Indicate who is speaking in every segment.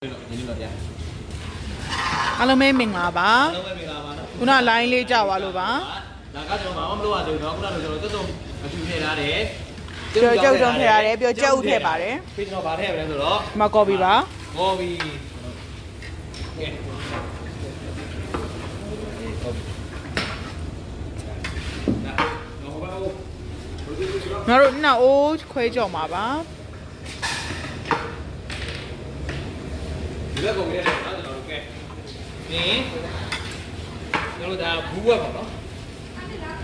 Speaker 1: ဒီလိုတော့ဗျာ
Speaker 2: အားလုံးပဲမင်္ဂလာပါ
Speaker 1: အားလုံးပဲမင်္ဂလာပါနော်
Speaker 2: ခုနလိုင်းလေးကြသွားလို့ပါ
Speaker 1: ဒါကကျွန်တော်ဘာမှမလုပ်ရသေးဘူးเนาะခုနကကျွန်တော်တက်တုံအတူထည့်ထားတယ်
Speaker 2: ပြောကြုတ်တုံထည့်ရတယ်ပြောကြုတ်ထည့်ပါတယ်
Speaker 1: ပြီးကျွန်တော်ဗာထည့်ရမလဲဆိုတော့
Speaker 2: ဒီမှာကော်ပီပါ
Speaker 1: ဟောပြီကဲနာတော့ဘာလို့
Speaker 2: ငါတို့နောက်အိုးခွဲကြော်မှာပါ
Speaker 1: ဒီဘက်ကုန်ရတယ်နော်ကျွန်တော်တို့ကဲနင်းကျွန်တော်တို့ဒါဘူးဝက်ပါနော်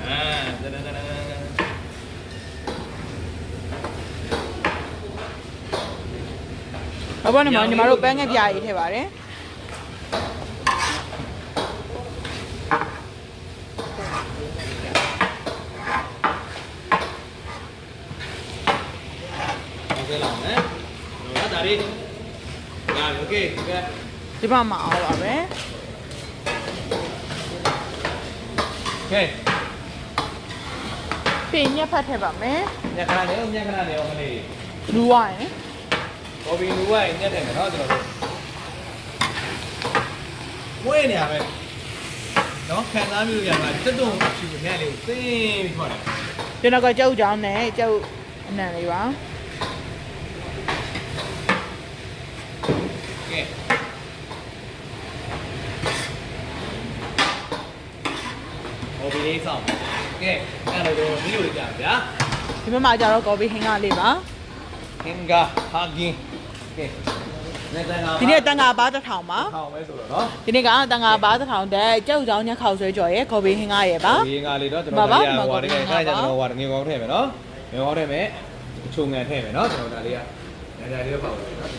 Speaker 1: အာတန်တန်တန်တန်
Speaker 2: ဘာပေါ်နေမှာညီမတို့ပန်းငယ်ပြားရေးထည့်ပါတယ်
Speaker 1: ဒီ
Speaker 2: မှာမအောင်ပါပဲ
Speaker 1: ကဲ
Speaker 2: ပြင်ညက်ဖတ်ထည့်ပါမယ်
Speaker 1: ညခဏနေညခဏနေအောင်မလေး
Speaker 2: လူဝိုင်း
Speaker 1: ဘော်ဘီလူဝိုင်းညက်တယ်နော်ကျွန်တော်တို့ဝဲနေရပဲနော်ခံစားမျိုးရမှာတက်တုံချူညက်လေးကိုသိပြီးခေါ်တယ်
Speaker 2: ကျွန်တော်ကကြုတ်ကြောင်းနဲ့ကြုတ်အနံလေးပါ
Speaker 1: ကဲ ဘော်ဘီလေးဆောင်ကဲအဲ့ဒါတော့ဒီလိုကြဗျာ
Speaker 2: ဒီဘက်မှာကျတော့ကော်ပီဟင်းကလေးပါ
Speaker 1: ဟင်္ဂါဟာဂင်ကဲနေတန်းက
Speaker 2: ဒီနေ့တန်ငါပါတစ်ထောင်ပါ
Speaker 1: ထောင်ပဲဆိုတော့နော်
Speaker 2: ဒီနေ့ကတန်ငါပါတစ်ထောင်တဲ့ကြုတ်ကြောင်းညက်ခေါက်ဆွဲကြော်ရဲ့ကော်ပီဟင်းကရဲ့ပါ
Speaker 1: ဒီငါလေးတော့ကျွန်
Speaker 2: ပါ
Speaker 1: တော်
Speaker 2: ပါ
Speaker 1: ဒါလေး
Speaker 2: ပါ
Speaker 1: ဟိုတကယ်
Speaker 2: ပါ
Speaker 1: ခိုင်းကြကျွန်တော်ဟိုတငယ်ကောင်းထည့်မယ်နော်ငယ်ကောင်းထည့်မယ်ချုံငံထည့်မယ်နော်ကျွန်တော်ဒါလေးကဒါလေးတော့ပေါ့နော်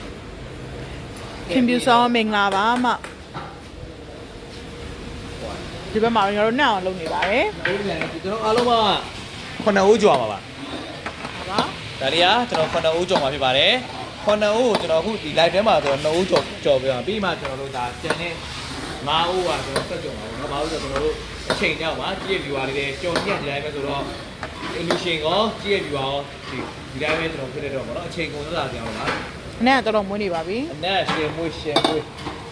Speaker 2: ခင်ဗျူဆောင်မင်္ဂလာပါမ ဒီဘက်မှာကျွန်တော်တို့နှောက်အောင်လုပ်နေပါတယ်
Speaker 1: ဒီနေ့ကျွန်တော်အားလုံးက9ဦးကြော်ပါပါ
Speaker 2: ဟုတ်ပါ
Speaker 1: ဒါလေးကကျွန်တော်9ဦးကြော်မှာဖြစ်ပါတယ်9ဦးကိုကျွန်တော်အခုဒီ live ထဲမှာဆိုတော့2ဦးကြော်ကြော်ပြပါပြီးမှကျွန်တော်တို့ဒါကျန်တဲ့5ဦးကကျွန်တော်ဆက်ကြော်ပါဘူးနော်ဘာလို့လဲဆိုတော့ကျွန်တော်တို့အချိန်ကြောက်ပါကြည့်ရ viewer လေးတွေကြော်ညက်ဒီတိုင်းပဲဆိုတော့ illusion ကောကြည့်ရ viewer ကောဒီဒီတိုင်းပဲကျွန်တော်ဖြစ်နေတော့ပါတော့အချိန်ကုန်သွားတာကြောင်လား။
Speaker 2: နဲ့တော်တော်မွေးနေပါပြီ
Speaker 1: အနက်ရှင်မွေးရှင်မွေး။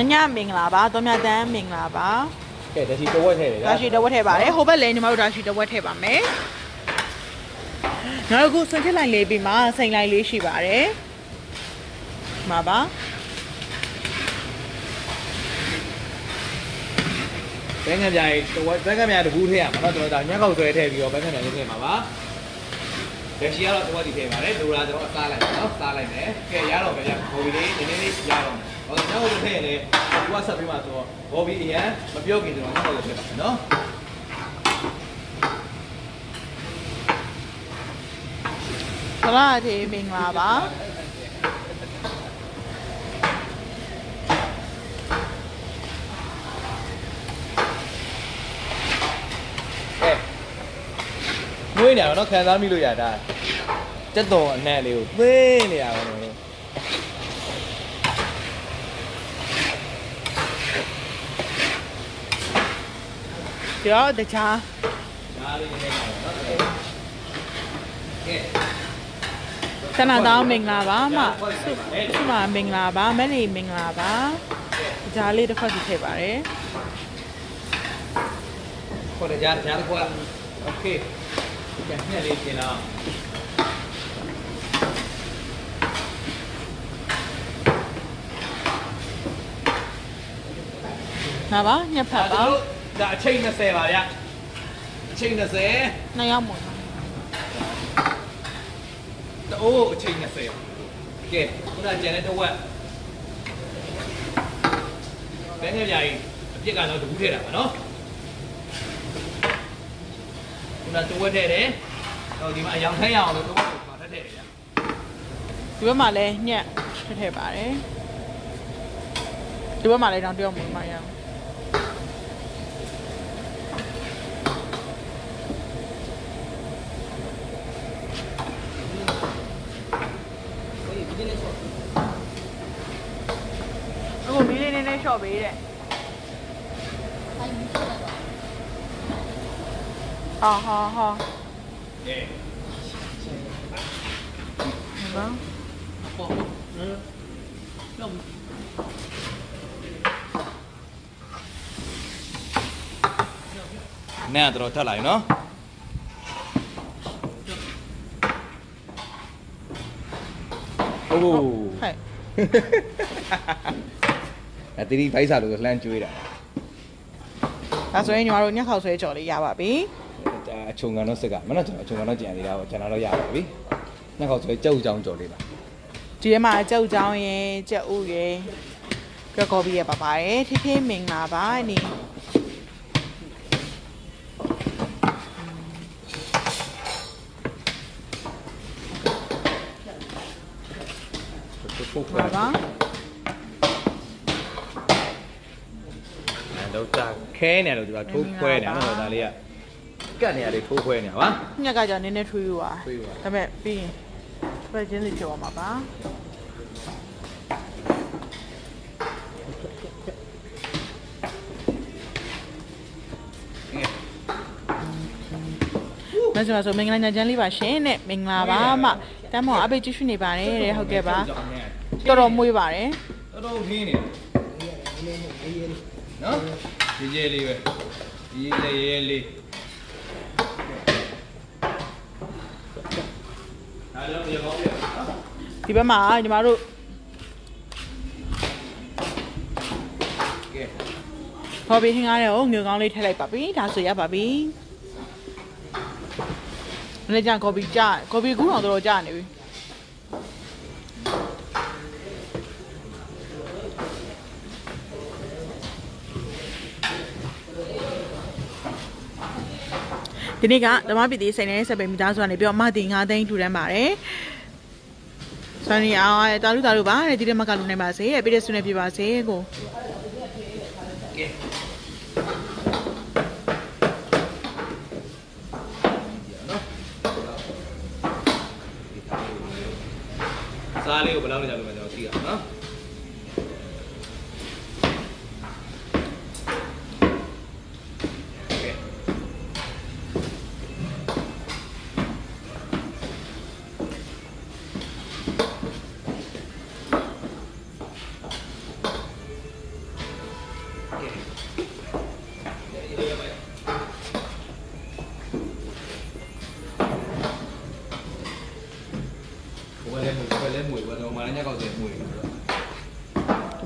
Speaker 2: ညညမင်္ဂလာပါ။တော်မြတ်တန်းမင်္ဂလာပါ
Speaker 1: ကဲတချီတော့ဝက်ထည့်တယ်။
Speaker 2: ဒါရှိတဝက်ထည့်ပါတယ်။ဟိုဘက်လည်းညီမတို့ဒါရှိတဝက်ထည့်ပါမယ်။နောက်တစ်ခုဆွန်ချစ်လိုက်လေးပြီးမှစိန်လိုက်လေးရှိပါတယ်။မှာပါ
Speaker 1: ဘဲငံပြားကြီးတော့ဘဲငံပြားတကူထည့်ရမှာနော်ကျွန်တော်ဒါညက်ကောက်ဆွဲထည့်ပြီးတော့ဘဲငံပြားလေးထည့်မှာပါလက်ရှိကတော့တော့ဒီထည့်ပါတယ်ဒိုလာကျွန်တော်အစားလိုက်နော်စားလိုက်မယ်ကဲရတော့ဗျာဘော်ဘီလေးနည်းနည်းလေးရတော့ ဟောညောက်လို့ထည့်ရင်လည်းဒီကဆက်ပြီးမှဆိုတော့ဘော်ဘီအရင်မပြောခင်ကျွန်တော်ညောက်လို့ထည့်ပါမယ်နော်။
Speaker 2: ဆလာတီမင်္ဂလာပါ
Speaker 1: ကဲမွေးနေရတော့နော်ခံစားမိလို့ရတာတက်တော်အနက်လေးကိုသိနေရ ပါတော့
Speaker 2: ။ကြောတခြား
Speaker 1: ဒါလေးနဲ့ပါနော်ကဲ
Speaker 2: ဆန္ဒတောင်းမင်္ဂလာပါမ။ဆုမမင်္ဂလာပါ။မက်လီမင်္ဂလာပါ။တခြားလေးတစ်ခွက်စီထည့်ပါတယ်
Speaker 1: ခေါ်တယ်ကြားကြားတစ်ခွက်โอเคကဲညက်လေးပြင်တော့
Speaker 2: ။မှာပါညက်ဖတ်ပါ
Speaker 1: ဒါအချိန်20ပါဗျအချိန်20။
Speaker 2: နှစ်ယောက်မွေးပါ
Speaker 1: တိုးအချိန်20ကဲခုနကျန်တဲ့တစ်ဝက်ဘယ်ငယ်ပြာကြီးအပြစ်ကတော့တကူးထည့်တာပါနော်ခုနတစ်ဝက်ထည့်တယ်ဟိုဒီမှာအယောင်ထိုင်းရအောင်လို့တစ်ဝက်ကိုပါထည့်တယ်ဗျ
Speaker 2: ဒီဘက်မှာလည်းညက်ထည့်ထည့်ပါတယ်ဒီဘက်မှာလည်းတောင်တယောက်မွေးမှရအောင် အခုမီး လေးနည်းနည်းလျှော့ပေးတဲ့ဟာဟာဟာ
Speaker 1: ကဲ
Speaker 2: နော်
Speaker 1: ပေါ့နဲ့ကတော့ထပ်လာပြီနော်အိုး
Speaker 2: ဟဲ့
Speaker 1: အတီးဘိုက်စာလို့လှမ်းကျွေးတာ
Speaker 2: ဒါဆိုရင်ညီမတို့ညက်ခေါက်ဆွဲကြော်လေးရပါပြီ
Speaker 1: ဒါအချုံကန်တော့စစ်ကမနော်ကျွန်တော်အချုံကန်တော့ကြံသေးတာပေါ့ကျွန်တော်တော့ရပါပြီနှစ်ခေါက်ဆိုကြောက်ကြောင်ကြော်လေးပါ
Speaker 2: ဒီထဲမှာကြောက်ချောင်းရယ်ကြက်ဥရယ်ကြောက်ကော်ပီရယ်ပါပါတယ်ထိထိမင်္ဂလာပါနေ
Speaker 1: ထိုးခွဲ
Speaker 2: ပါပါ
Speaker 1: အဲတော့တာ ခဲနေတယ်လို့ဒီမှာထိုးခွဲနေတယ်နော်ဒါလေးကကတ်နေရတယ်ထိုးခွဲနေတာပါ
Speaker 2: ညက်ကကြာနည်းနည်းထွေးယူပါ
Speaker 1: ထွေးယူပါ
Speaker 2: ဒါပေမဲ့ပြီးရင်ပဲချင်းလေးကြော်မှာပါမဆမဆိုမင်္ဂလာညချမ်းလေးပါရှင်နဲ့မင်္ဂလာပါမတမ်းမောင်အပိတ်ကြည့်ရှုနေပါတယ်တဲ့ဟုတ်ကဲ့ပါတော်တော်မွေးပါတယ်
Speaker 1: တော်တော်ခင်းနေနော် ရေးရေးလေးပဲရေးလေးရေးလေးဒါတော့ရေကောင်းပြီနော်
Speaker 2: ဒီဘက်မှာညီမတို့
Speaker 1: ကဲ
Speaker 2: ဟော်ဘီဟင်းကားတဲ့ကိုငွေကောင်းလေးထည့်လိုက်ပါပြီဒါဆိုရပါပြီလည်းကြာကော်ပီကြာကော်ပီကူးတော့တော်တော်ကြာနေပြီ ဒီနေ့ကဓမ္မပတိစိန်နေတဲ့ဆက်ပေမိသားစုကနေပြီးတော့မတင်9သိန်းထူတန်းပါတယ်။ဆွမ်းရီအောင်တာလူတာလူပါတဲ့ဒီတက်မကလူနိုင်ပါစေတဲ့ပြည့်တဲ့ဆုနေပြပါစေကို
Speaker 1: ကဲ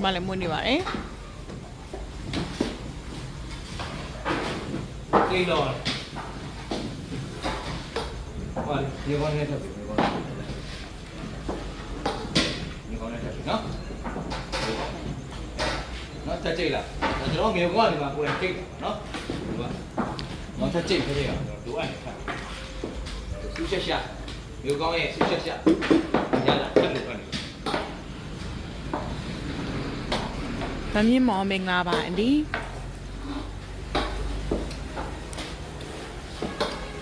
Speaker 1: 357 Cây đòn Vâng, nhiều con nghe thật nhiều con Nhiều con nghe thật Nó Nó thật chị là Nó chỉ có nhiều con thì mà cô làm chị Nó Nó thật chị thế này à Đủ ảnh Xíu xe xe Nhiều con nghe xíu xe xe Nhà
Speaker 2: ဗမြင့်မောင်မင်္ဂလာပါအန်ဒီ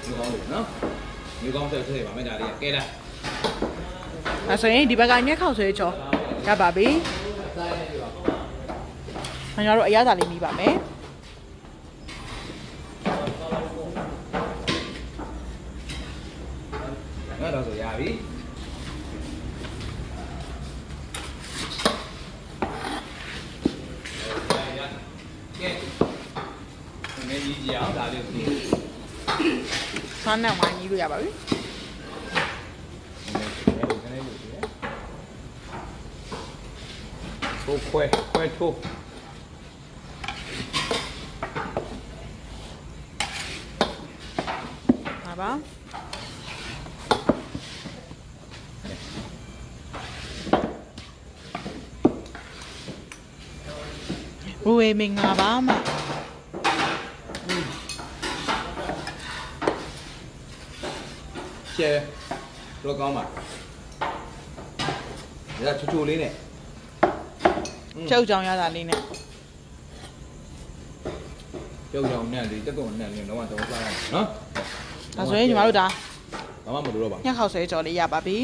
Speaker 1: မျိုးကောင်းလို့နော်မျိုးကောင်းဆက်ဆက်ပါမယ်ဒါလေးကဲလား
Speaker 2: ဒါဆိုရင်ဒီဘက်ကညက်ခေါက်ဆွဲချောရပါပြီ။ကျွန်တော်တို့အရသာလေးမိပါမယ်
Speaker 1: နော်တော့ဆိုရပြီကဲငယ်ကြီးကြအောင်ဒါလေးကို ။
Speaker 2: ဆန်းနဲ့ဝိုင်းကြီးလို့ရပါပြီ
Speaker 1: ထိုးခွဲခွဲထိုး။
Speaker 2: ဟာပါ။ရူဝေမင်္ဂလာပါမ
Speaker 1: ရှယ်ဘလော့ကောင်းပါဒါချူချူလေးနဲ့
Speaker 2: ကြောက်ကြောင်ရတာလေးနဲ့
Speaker 1: ပြုတ်ကြောင်နဲ့လေးတက်ကုန်နဲ့လေးတော့တော့စားရအောင်နော်။
Speaker 2: ဒါဆိုရင်ညီမတို့ဒါ
Speaker 1: ဘာမှမလိုတော့ပါ
Speaker 2: ညက်ခေါက်ဆွဲချောလေးရပါပြီ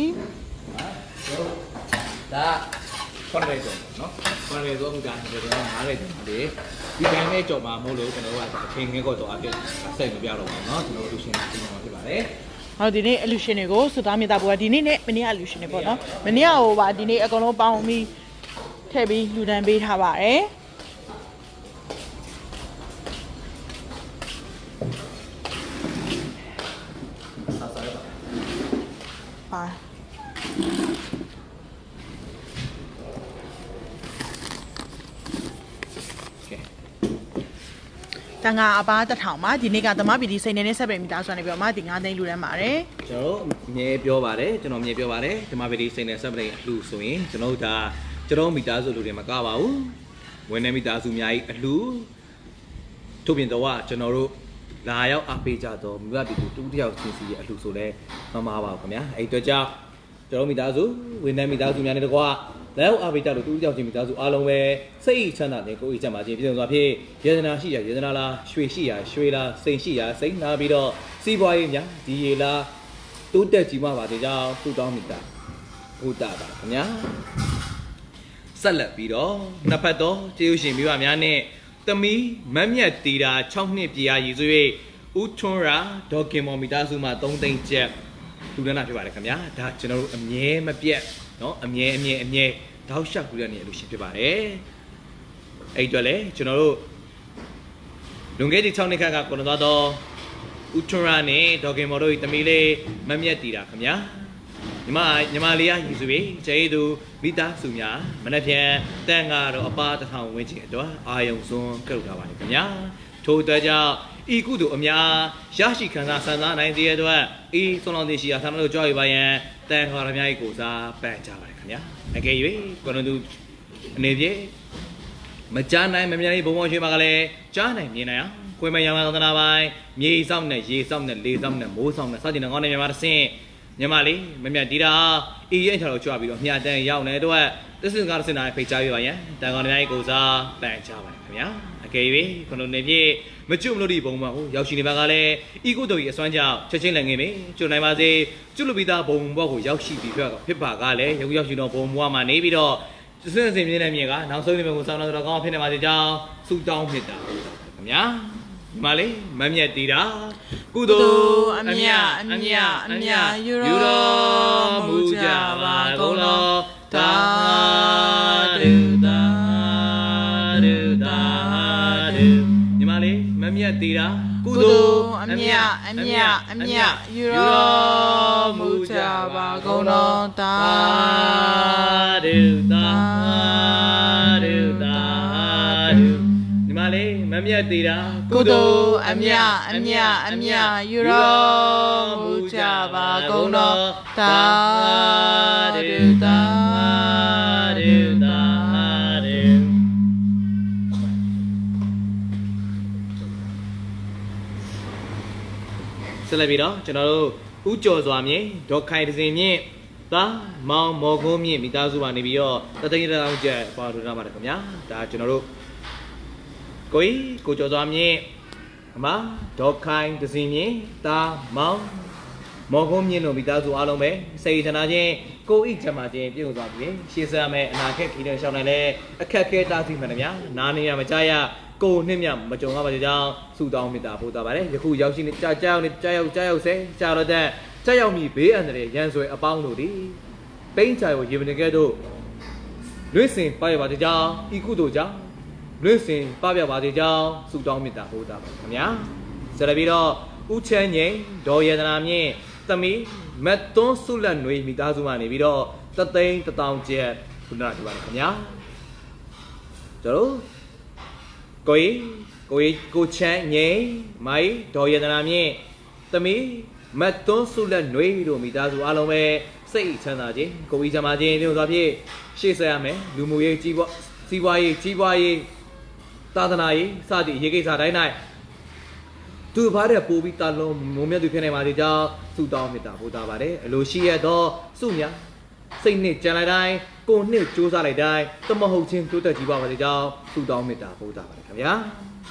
Speaker 1: ဒါခွန်ရဲကြော်နော်ခွန်ရဲဆိုမှုကကျွန်တော်နားလိုက်တယ်ဒီဒီတိုင်းနဲ့ကြော်မှာမဟုတ်လို့ကျွန်တော်ကအချိန်ငယ်ကတော့အပြည့်စိတ်မပြတော့ပါဘူးနော်ကျွန်တော်တို့ရှင်းပြမှာဖြစ်ပါတယ်။
Speaker 2: ဟောဒီနေ့အလူရှင်တွေကိုစုသားမြေသားပေါ်ကဒီနေ့နဲ့မနေ့ကအလူရှင်တွေပေါ့နော်။မနေ့ကဟိုပါဒီနေ့အကုန်လုံးပေါင်းပြီးထည့်ပြီးလူဒန်းပေးထားပါတယ်
Speaker 1: စားစားရပါ
Speaker 2: တန်ခါအပားတစ်ထောင်ပါဒီနေ့ကသမပီဒီစိတ်နေတဲ့ဆက်ပယ်မိသားစုကနေပြီးတော့မဒီ9သိန်းလူတန်းပါတယ်
Speaker 1: ကျွန်တော်တို့အမြဲပြောပါတယ်ကျွန်တော်အမြဲပြောပါတယ်ဒီမှာဗီဒီစိန်နဲ့ဆက်ပလိန်အလှဆိုရင်ကျွန်တော်တို့ဒါကျွန်တော်မိသားစုလူတွေမကပါဘူးဝင်နေမိသားစုအများကြီးအလှထို့ပြင်တော့ကျွန်တော်တို့လာရောက်အားပေးကြတော့မိဘပြည်သူတူတယောက်ချင်းစီရဲ့အလှဆိုလဲမမားပါဘူးခင်ဗျာအဲ့အတွက်ကြောင့်ကျွန်တော်မိသားစုဝင်နေမိသားစုများနဲ့တကွာ လာရောက်အားပေးကြလို့တူတယောက်ချင်းမိသားစုအားလုံးပဲစိတ်ချမ်းသာတဲ့ကိုယ်ဤချမ်းသာခြင်းပြည့်စုံစွာဖြင့်ယေဒနာရှိရာယေဒနာလားရွှေရှိရာရွှေလားစိန်ရှိရာစိန်နာပြီးတော့စီးပွားရေးများဒီရေလားတိုးတက်ကြီးမှပါသေးကြောင်းသူ့တောင်းမိတာဘုဒ္ဓပါခင်ဗျာဆက်လက်ပြီးတော့နှစ်ဖက်တော့ကျေးဇူးရှင်မိဘများနဲ့သမီးမတ်မြတ်တီတာ6နှစ်ပြာရည်စွေဦးထွန်းရာဒေါကင်မော်မီတာစုမှ3သိန်းကျပ်လူဒန်းတာဖြစ်ပါတယ်ခင်ဗျာဒါကျွန်တော်တို့အမြဲမပြတ် နော်အမြဲအမြဲအမြဲတောက်လျှောက်ကူရနေလို့ရှင်ဖြစ်ပါတယ်အဲ့အတွက်လည်းကျွန်တော်တို့လွန်ခဲ့တဲ့6နှစ်ခန့်ကကိုလွန်သွားသောဥထရာနဲ့ဒေါကင်မော်တို့၏တမီးလေးမမျက်တီတာခင်ဗျာညီမညီမလေးရယေစုပဲကျေးဇူးမိသားစုများမနေ့ပြန်တန်ကားတော့အပါတထောင်ဝင်းချင်အတွက်အာယုံစွန်းကရုတာပါလေခင်ဗျာထို့အတွက်ကြောင့် ဤကုသိုလ်အများရရှိခံစားဆန္ဒနိုင်တဲ့အတွက်ဤဆုံးလောင်းသေးရှိရာဆန္ဒတို့ကြောက်ရပါရန်တန်ခေါ်ရများဤကိုစားပန်ကြပါတယ်ခင်ဗျာအကယ်၍ကိုရန်သူအနေဖြင့်မကြားနိုင်မမြင်နိုင်ဘုံဘုံရွှေမှာကလည်းကြားနိုင်မြင်နိုင်အောင်ခွေမရမသနာပိုင်းမြေဆောင်နဲ့ရေဆောင်နဲ့လေဆောင်နဲ့မိုးဆောင်နဲ့စသဖြင့်ငေါင်းနေမြန်မာတစ်ဆင့် ညီမလေးမမြတ်တီတာအေးရဲ့ချော်ကြွပြီးတော့မြတ်တန်ရောက်နေတဲ့အတွက်သစ္စင်ကားတစ်ဆင့်တိုင်းဖိတ်ကြားပြပါရန်တန်ကောင်တိုင်းကိုစားပန်ချပါတယ်ခင်ဗျာအကယ်၍ခလုံးနေပြည့်မကျွတ်မလို့ဒီဘုံမှာဟိုရောက်ရှိနေပါကလည်းဤကုတို့ကြီးအစွမ်းကြောင့်ချက်ချင်းလည်းငင်မေကျွတ်နိုင်ပါစေကျွတ်လူပြီးသားဘုံဘွားကိုရောက်ရှိပြီးဖြစ်ဖြစ်ပါကလည်းရောက်ရောက်ရှိတော့ဘုံဘွားမှာနေပြီးတော့စစင်စင်မြင်နေမြင်ကနောက်ဆုံးနေမှာကိုစောင်းတော့ကောင်းဖြစ်နေပါစေကြောင်းဆုတောင်းမြတ်တာခင်ဗျာ ဒီမှာလေမမြတ်တီတာကုသိုလ်အမြတ်အမြတ်အမြတ်ယူတော်မူကြပါကုန်လောသာဓုသာဓုသာဓုဒီမှာလေမမြတ်တီတာကုသိုလ်အမြတ်အမြတ်အမြတ်ယူတော်မူကြပါကုန်လောသာဓုသာဓုသာဓုဒီမှာလေမမြတ်တီတာ
Speaker 2: ကုသိုလ်အမြတ်အမြတ်အမြတ်ယူတော်မူကြပါကုန်တော်သာဓုသာ
Speaker 1: ဓုသာဓုဆက်လက်ပြီးတော့ကျွန်တော်တို့ဥကြော်စွာမြင်ဒေါက်ခိုင်တစင်မြင့်သာမောင်မော်ကုန်းမြင့်မိသားစုပါနေပြီးတော့တသိန်းတစ်တောင်းကျက်ပေါ်ထူထားပါတယ်ခင်ဗျာဒါကျွန်တော်တို့ ကိုကြီးကိုကျော်စွာမြင့်အမဒေါက်ခိုင်တစင်မြင့်သာမောင်မော်ကုန်းမြင့်တို့မိသားစုအားလုံးပဲစိတ်ထနာချင်းကိုဤချမ်းသာချင်းပြုံသွားပြီရှေ့ဆက်မဲ့အနာခက်ခီးတဲ့ရှောင်းနိုင်လဲအခက်ခဲတားဆီးမှန်တယ်ဗျာနားနေရမကြရကိုနှစ်မြမကြုံရပါစေကြောင်းဆုတောင်းမေတ္တာပို့တာပါတယ်ယခုရောက်ရှိနေကြာကြာရောက်နေကြာရောက်ကြာရောက်ဆဲကြာတော့တဲ့ကြာရောက်မိဘေးအန္တရာယ်ရန်ဆွဲအပေါင်းတို့ဒီပိန်းချာကိုရေမနေခဲ့တို့လွင့်စင်ပါရပါစေကြောင်းဤကုသိုလ်ကြောင့် လွင့်စင်ပပြပါစေကြောင်းဆုတောင်းမေတ္တာပို့တာပါခင်ဗျာဆက်လက်ပြီးတော့ဦးချမ်းငိန်ဒေါ်ရတနာမြင့်သမီးမတ်သွန်းဆုလက်နွေမိသားစုမှနေပြီးတော့တသိန်းတထောင်ကျပ်ခုနကပြောပါတယ်ခင်ဗျာကျွန်တော်ကိုကြီးကိုကြီးကိုချမ်းငိန်မိုင်ဒေါ်ရတနာမြင့်သမီးမတ်သွန်းဆုလက်နွေတို့မိသားစုအားလုံးပဲစိတ်ချမ်းသာခြင်းကိုကြီးချမ်းသာခြင်းတို့သွားဖြင့်ရှေ့ဆက်ရမယ်လူမှုရေးကြီးပွားစီးပွားရေးကြီးပွားရေး သာသနာရေးစသည့်ရေးကိစ္စတိုင်း၌သူဘာတဲ့ပို့ပြီးတာလုံးမုံမြတ်သူဖြစ်နေပါသေးကြောင်းဆုတောင်းမေတ္တာပို့တာပါတယ်အလိုရှိရသောဆုများစိတ်နှစ်ကြံလိုက်တိုင်းကိုယ်နှစ်စူးစမ်းလိုက်တိုင်းတမဟုတ်ချင်းတိုးတက်ကြည့်ပါပါစေကြောင်းဆုတောင်းမေတ္တာပို့တာပါတယ်ခင်ဗျာ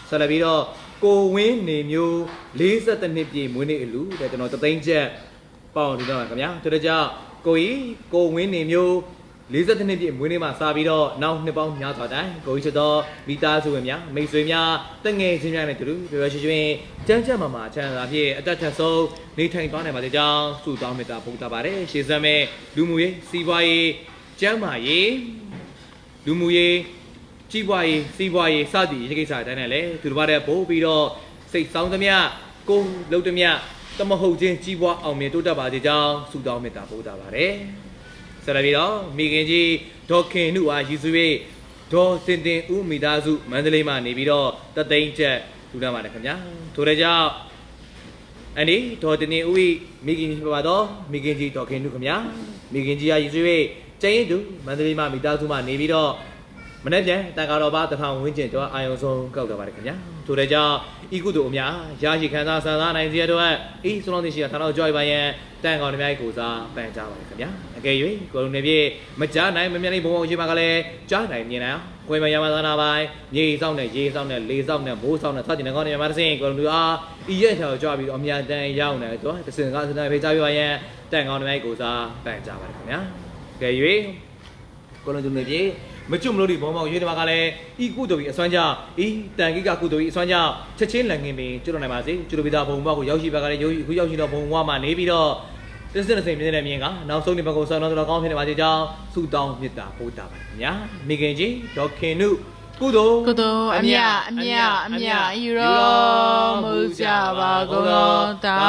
Speaker 1: ဆက်လက်ပြီးတော့ကိုဝင်းနေမျိုး42နှစ်ပြည့်မွေးနေ့အလူတဲ့ကျွန်တော်တသိန်းချက်ပေါအောင်ဒီတော့ခင်ဗျာဒါကြောင့်ကိုကြီးကိုဝင်းနေမျိုး 42နှစ်ပြည့်မွေးနေ့မှာစပြီးတော့နောက်နှစ်ပေါင်းများစွာတိုင်ကိုကြီးချစ်တော်မိသားစုဝင်များမိတ်ဆွေများတငယ်ချင်းများနဲ့တူတူပြောရရှိချင်းကြမ်းကြမ်းမာမာချမ်းသာဖြင့်အသက်ထက်ဆုံးနေထိုင်သွားနိုင်ပါစေကြောင်းဆုတောင်းမေတ္တာပို့တာပါတယ်ရှေ့ဆက်မဲ့လူမှုရေးစီးပွားရေးကျမ်းမာရေးလူမှုရေးကြီးပွားရေးစီးပွားရေးစသည်ဒီကိစ္စအတိုင်းနဲ့လေသူတို့ဘာတဲ့ပို့ပြီးတော့စိတ်ဆောင်းသမျှကိုယ်လုံးသမျှတမဟုတ်ချင်းကြီးပွားအောင်မြင်တိုးတက်ပါစေကြောင်းဆုတောင်းမေတ္တာပို့တာပါတယ် ဆက်လက်ပြီးတော့မိခင်ကြီးဒေါခင်နုအားရည်စွေဒေါ်တင်တင်ဦးမိသားစုမန္တလေးမှာနေပြီးတော့တသိန်းချက်လူနာပါတယ်ခင်ဗျာထို့တဲ့ကြောင့်အန်ဒီဒေါ်တင်တင်ဦးမိခင်ကြီးပါတော့မိခင်ကြီးဒေါ်ခင်နုခင်ဗျာမိခင်ကြီးကရည်ရွယ်ကျင်းရင်သူမန္တလေးမှာမိသားစုမှာနေပြီးတော့ မနေ့ပြန်တန်ကာတော်ဘာတထောင်ဝင်းကျင်တော့အာယုံဆုံးကောက်တော့ပါတယ်ခင်ဗျာထို့တဲ့ကြောင့်ဤကုသိုလ်အများရရှိခံစားဆန္ဒနိုင်စေရတော့ဤစလုံးသိရှိရထာတော်ကြွိုးပါရန်တန်ကောင်တမြိုက်ကိုစားပန်ကြပါတယ်ခင်ဗျာအကယ်၍ကိုလုံးနေပြည့်မကြားနိုင်မမြင်နိုင်ဘုံဘုံရှိမှကလည်းကြားနိုင်မြင်နိုင်အောင်ကိုယ်မရမသာနာပိုင်းမြေဆောင်နဲ့ရေဆောင်နဲ့လေဆောင်နဲ့မိုးဆောင်နဲ့စသဖြင့်ကောင်းနေမှာတစ်စင်ကိုလုံးလူအားဤရဲ့ထောက်ကြွပြီးတော့အမြန်တန်ရောက်နေတော့တစ်စင်ကစနေဖေးကြပြပါရန်တန်ကောင်တမြိုက်ကိုစားပန်ကြပါတယ်ခင်ဗျာအကယ်၍ကိုလုံးသူနေပြည့် မကျွတ်မလို့ဒီဘောမောင်ရွေးတယ်မှာကလည်းဤကုသိုလ်ကြီးအစွမ်းကြောင့်ဤတန်ကိကကုသိုလ်ကြီးအစွမ်းကြောင့်ချက်ချင်းလန်ငင်ပင်ကျွတ်တော်နိုင်ပါစေကျွတ်တော်ပိသားဘုံဘွားကိုရောက်ရှိပါကလည်းအခုရောက်ရှိတော့ဘုံဘွားမှာနေပြီးတော့တစ်စင်တစ်စင်မြင်တဲ့မြင်ကနောက်ဆုံးဒီဘက်ကိုဆောင်းတော့တော်ကောင်းဖြစ်နေပါစေကြောင်းဆုတောင်းမေတ္တာပို့တာပါခင်ဗျာမိခင်ကြီးဒေါက်ခင်နုကုသိုလ်
Speaker 2: ကုသိုလ်အမြတ်အမြတ်အမြတ်ယူတော်မူကြပါကုန်တော်တာ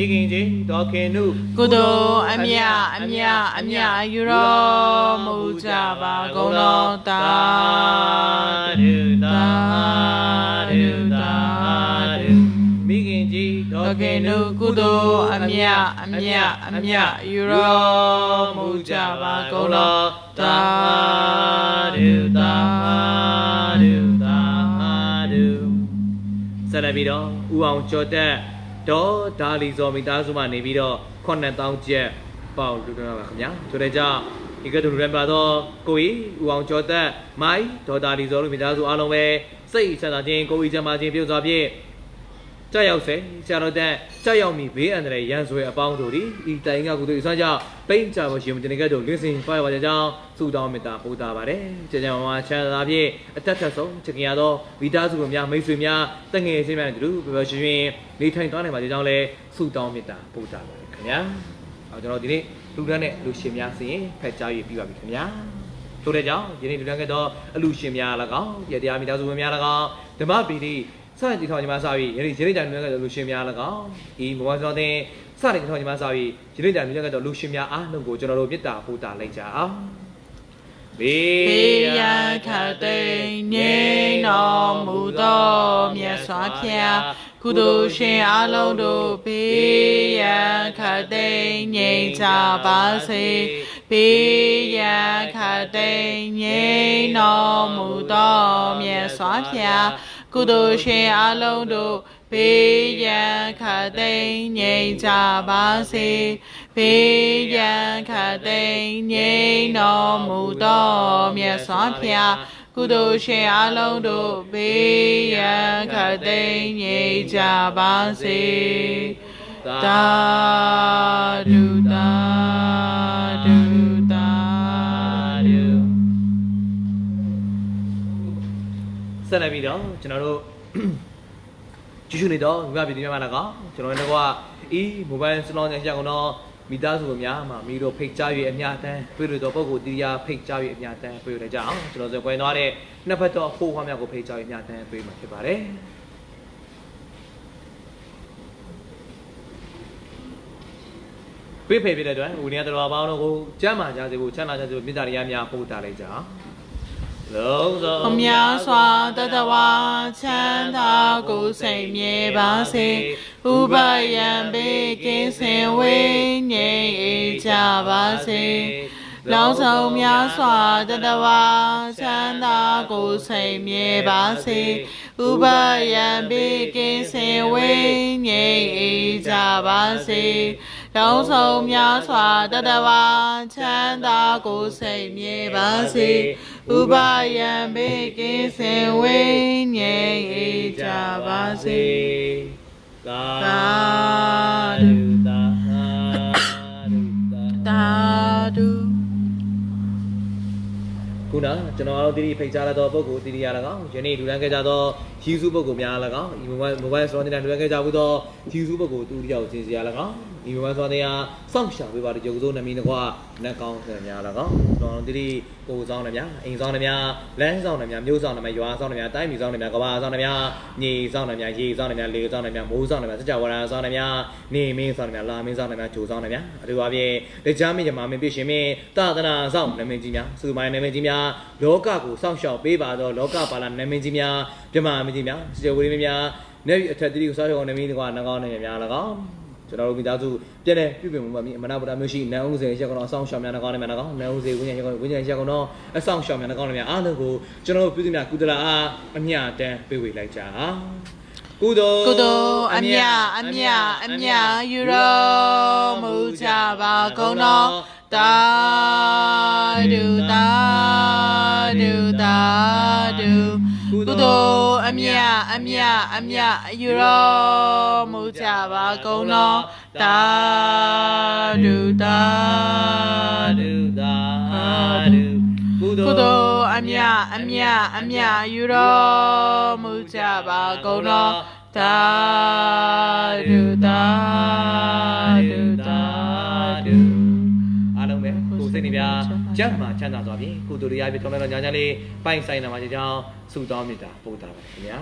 Speaker 1: မိခင်ကြီးဒေါက်ခင်နု
Speaker 2: ကုသိုလ်အမြတ်အမြတ်အမြတ်ယူတော်မူကြပါကုန်တော်တာ
Speaker 1: ဒုတာဒုတာဒုမိခင်ကြီးဒေါ
Speaker 2: ဒေါ
Speaker 1: က်
Speaker 2: က
Speaker 1: ခင်
Speaker 2: င်
Speaker 1: နု
Speaker 2: တို့ကုသိုလ်အမြတ်အမြတ်အမြတ်ယူတော်မူကြပါကုန်တော်တာ
Speaker 1: ဒုတာဒုတာဒုဆက်လက်ပြီးတော့ဦးအောင်ကျော်တက် ဒေါ်ဒါလီဇော်မိသားစုမှနေပြီးတော့9000ကျပ်ပေါလူတော်ပါခင်ဗျာဆိုတဲ့ကြောင့်ဒီကတူရန်ပါတော့ကိုကြီးဦးအောင်ကျော်တက်မိုင်းဒေါ်ဒါလီဇော်တို့မိသားစုအားလုံးပဲစိတ်ဆန္ဒချင်းကိုကြီးချမ်းသာချင်းပြုစွာဖြင့် ကြောက်ရောက်စေဆရာတော်တန်ကြောက်ရောက်မိဘေးအန္တရာယ်ရန်ဆွဲအပေါင်းတို့ဒီဤတိုင်ကကုသိုလ်အစွမ်းကြောင့်ပိန့်ကြဖို့ရှင်မတင်ကဲ့သို့လင်းစင်ဖားရပါကြောင်းဆုတောင်းမေတ္တာပို့တာပါတယ်ကျေးဇူးမမချမ်းသာဖြင့်အသက်ထက်ဆုံးချစ်ခင်ရသောမိသားစုများမိတ်ဆွေများတငယ်ချင်းများတို့ပျော်ပျော်ရွှင်ရွှင်နေထိုင်သွားနိုင်ပါကြောင်းလည်းဆုတောင်းမေတ္တာပို့တာပါတယ်ခင်ဗျာအော်ကျွန်တော်ဒီနေ့လူတန်းနဲ့လူရှင်များစီရင်ဖက်ကြားရပြီးပါပြီခင်ဗျာထို့တဲ့ကြောင့်ယနေ့လူတန်းကတော့အလူရှင်များ၎င်းရတရားမိသားစုဝင်များ၎င်းဓမ္မပီတိ စတဲ့ဒီထောင်ညီမစာပြီးယနေ့ယနေ့တိုင်လူတန်းကတော့လူရှင်များ၎င်းဤမောဘစောတဲ့စတဲ့ဒီထောင်ညီမစာပြီးယနေ့တိုင်လူတန်းကတော့လူရှင်များအားလုံးကိုကျွန်တော်တို့မေတ္တာပို့တာလိုက်ကြအောင်ဘေ
Speaker 2: ဘေးရန်ခတ်သိမ်းငြိမ်းတော်မူသောမြတ်စွာဘုရားကုသိုလ်ရှင်အလုံးတို့ဘေးရန်ခတ်သိမ်းငြိမ်းကြပါစေဘေးရန်ခတ်သိမ်းငြိမ်းတော်မူသောမြတ်စွာဘုရား ကုသိုလ်ရှင်အလုံးတို့ဘေးရန်ခတ်သိမ်းငြိမ်းကြပါစေဘေးရန်ခတ်သိမ်းငြိမ်းတော်မူသောမြတ်စွာဘုရားကုသိုလ်ရှင်အလုံးတို့ဘေးရန်ခတ်သိမ်းငြိမ်းကြပါစေသာဓုသာ
Speaker 1: က်ပြီးတော့ကျွန်တော်တို့ကြည့်ရှုနေတော့မိဘပြည်သူများမှာလည်းကောကျွန်တော်တို့ကဤ mobile salon နဲ့ရောက်တော့မိသားစုများမှာမိတို့ဖိတ်ကြား၍အများတန်းတွေ့ရတော့ပုံကိုတရားဖိတ်ကြား၍အများတန်းတွေ့ရကြအောင်ကျွန်တော်ဆိုကွယ်သွားတဲ့နှစ်ဖက်တော့ဖိုးခွားများကိုဖိတ်ကြား၍အများတန်းတွေ့မှာဖြစ်ပါတယ်ပြဖေပြတဲ့အတွက်ဦးနေတော်ပေါင်းတို့ကိုကျမ်းမာကြစေဖို့ချမ်းသာကြစေဖို့မြတ်တရားများပို့တာလိုက်ကြအောင် လုံးစုံ
Speaker 2: အမြတ်စွာတတဝါချမ်းသာကိုယ်စိတ်မြေပါစေဥပယံဘေးကင်းစင်ဝေးငြိမ်အေးကြပါစေလောင်းဆောင်များစွာတတဝါချမ်းသာကိုယ်စိတ်မြေပါစေဥပယံဘေးကင်းစင်ဝေးငြိမ်အေးကြပါစေလောင်းဆောင်များစွာတတဝါချမ်းသာကိုယ်စိတ်မြေပါစေ ဥပယံဘေကင်းစင်ဝိညာဉ်အေးကြပါစေ
Speaker 1: သာဓုသာဓုသာ
Speaker 2: သာဓု
Speaker 1: ခုန ကျွန်တော်အားလုံးတိတိဖိတ်ကြားလာတော့ပုဂ္ဂိုလ်တိတိရ၎င်းယနေ့လူတန်းခဲ့ကြသောယေရှုပုဂ္ဂိုလ်များ၎င်းဒီ mobile mobile စတော်နေတဲ့လူတန်းခဲ့ကြဘူးသောယေရှုပုဂ္ဂိုလ်တူတယောက်ချင်းစီရ၎င်းဤဝါသောတရားစောင့်ရှောက်ပေးပါတဲ့ယုံစိုးနမီတကွာလက်ကောင်းဆင်များလာကောကျွန်တော်တိတိကိုယ်ဆောင်နေများအိမ်ဆောင်နေများလမ်းဆောင်နေများမြို့ဆောင်နေများရွာဆောင်နေများတိုင်းပြည်ဆောင်နေများကဘာဆောင်နေများညီဆောင်နေများရေဆောင်နေများလေဆောင်နေများမိုးဆောင်နေများစကြဝဠာဆောင်နေများနေမင်းဆောင်နေများလာမင်းဆောင်နေများဂျိုဆောင်နေများအတူပါဖြင့်တရားမင်းယမမင်းပြရှင်မင်းသာသနာဆောင်နမင်းကြီးများစုမိုင်းနမင်းကြီးများလောကကိုစောင့်ရှောက်ပေးပါတော့လောကပါလာနမင်းကြီးများပြမမင်းကြီးများစကြဝဠာမင်းများနေအထက်တိတိကိုစားကြောင်းနမင်းတကွာနှကောင်းနေများလာကောကျွန်တော်တို့မိသားစုပြည့်တဲ့ပြုပြင်မှုမှာအမနာဗုဒ္ဓမျိုးရှိနန်းဦးစေရက်ကောင်အဆောင်ရှောင်းများနှကောင်းနေများနှကောင်းနန်းဦးစေဝိညာဉ်ရက်ကောင်ဝိညာဉ်ရက်ကောင်တော့အဆောင်ရှောင်းများနှကောင်းနေများအားလုံးကိုကျွန်တော်တို့ပြုစုများကုသလာအားအမြတမ်းပေးဝေလိုက်ကြကုသိုလ်
Speaker 2: ကုသိုလ်အမြအမြအမြယူတော်မူကြပါကုန်တော်တာဒုတာဒု တာဒုကုသိုလ်အမြအမြအမြယူတော်မူကြပါကုန်တော်တာဒုတာ
Speaker 1: ဒု
Speaker 2: ဒု
Speaker 1: သာဒုကု
Speaker 2: ကု
Speaker 1: သိုလ်
Speaker 2: သိုလ်အမြအမြအမြယူတော်မူကြပါကုန်တော်တာဒုတာဒုတာ
Speaker 1: စိတ်နေပြကြမ်းမှာချမ်းသာသွားပြီကုသိုလ်တရားပြတောင်းလိုက်တော့ညာညာလေးပိုင်ဆိုင်နာမှာကြောင်းဆုတောင်းမြတ်တာပို့တာပါခင်ဗျာ